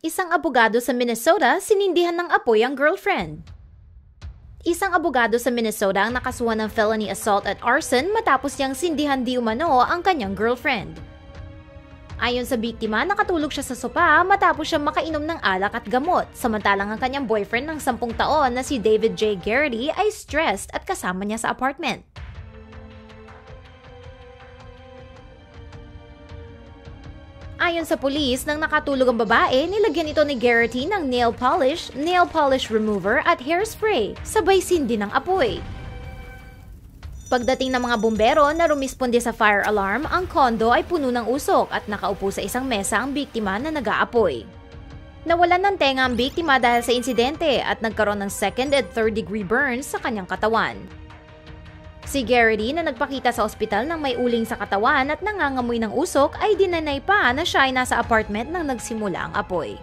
Isang abogado sa Minnesota sinindihan ng apoy ang girlfriend. Isang abogado sa Minnesota ang nakasuhan ng felony assault at arson matapos niyang sindihan di umano ang kanyang girlfriend. Ayon sa biktima, nakatulog siya sa sopa matapos siya makainom ng alak at gamot, samantalang ang kanyang boyfriend ng 10 taon na si David J. Garrity ay stressed at kasama niya sa apartment. Ayon sa pulis, nang nakatulog ang babae, nilagyan ito ni Garrity ng nail polish, nail polish remover at hairspray, sabay sindi ng apoy. Pagdating ng mga bumbero na rumisponde sa fire alarm, ang kondo ay puno ng usok at nakaupo sa isang mesa ang biktima na nag-aapoy. Nawalan ng tenga ang biktima dahil sa insidente at nagkaroon ng second and third degree burns sa kanyang katawan. Si Garrity na nagpakita sa ospital ng may uling sa katawan at nangangamoy ng usok ay dinanay pa na siya ay nasa apartment nang nagsimula ang apoy.